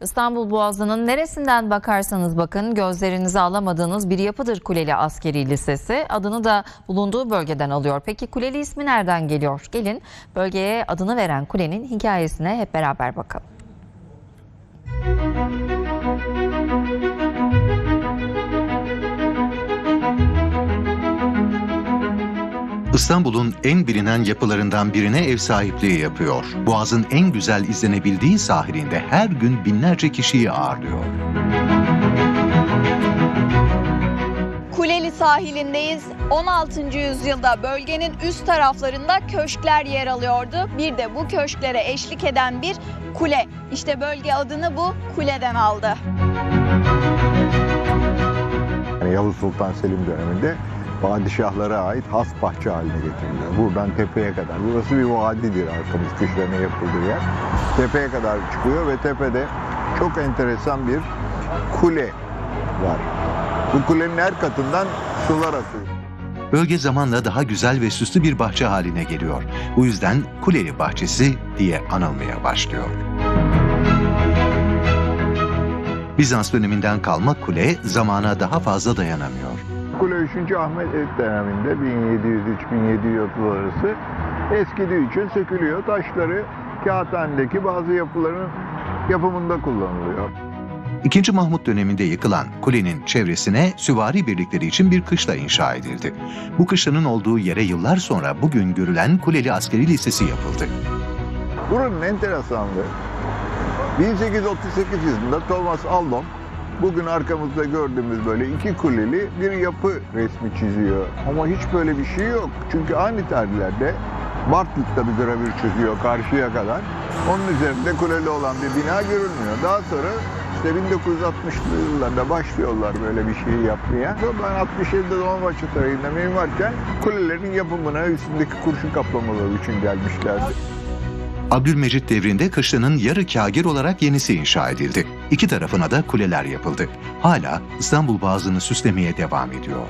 İstanbul Boğazı'nın neresinden bakarsanız bakın gözlerinizi alamadığınız bir yapıdır Kuleli Askeri Lisesi. Adını da bulunduğu bölgeden alıyor. Peki Kuleli ismi nereden geliyor? Gelin bölgeye adını veren kulenin hikayesine hep beraber bakalım. İstanbul'un en bilinen yapılarından birine ev sahipliği yapıyor. Boğaz'ın en güzel izlenebildiği sahilinde her gün binlerce kişiyi ağırlıyor. Kuleli sahilindeyiz. 16. yüzyılda bölgenin üst taraflarında köşkler yer alıyordu. Bir de bu köşklere eşlik eden bir kule. İşte bölge adını bu kuleden aldı. Yani Yavuz Sultan Selim döneminde padişahlara ait has bahçe haline getiriliyor. Buradan tepeye kadar. Burası bir vadidir arkamız kışlarına yapıldığı yer. Tepeye kadar çıkıyor ve tepede çok enteresan bir kule var. Bu kulenin her katından sular akıyor. Bölge zamanla daha güzel ve süslü bir bahçe haline geliyor. Bu yüzden Kuleli Bahçesi diye anılmaya başlıyor. Bizans döneminden kalma kule zamana daha fazla dayanamıyor. Kule 3. Ahmet döneminde 1703-1730 arası eskidiği için sökülüyor. Taşları kağıthanedeki bazı yapıların yapımında kullanılıyor. İkinci Mahmut döneminde yıkılan kulenin çevresine süvari birlikleri için bir kışla inşa edildi. Bu kışlanın olduğu yere yıllar sonra bugün görülen Kuleli Askeri Lisesi yapıldı. Buranın enteresanlığı 1838 yılında Thomas Aldon bugün arkamızda gördüğümüz böyle iki kuleli bir yapı resmi çiziyor. Ama hiç böyle bir şey yok. Çünkü aynı tarihlerde Bartlett bir gravür çiziyor karşıya kadar. Onun üzerinde kuleli olan bir bina görülmüyor. Daha sonra işte 1960'lı yıllarda başlıyorlar böyle bir şeyi yapmaya. Ben 67'de Dolmabahçe tarihinde mimarken kulelerin yapımına üstündeki kurşun kaplamaları için gelmişlerdi. Abdülmecit devrinde kışlanın yarı kagir olarak yenisi inşa edildi. İki tarafına da kuleler yapıldı. Hala İstanbul Boğazı'nı süslemeye devam ediyor.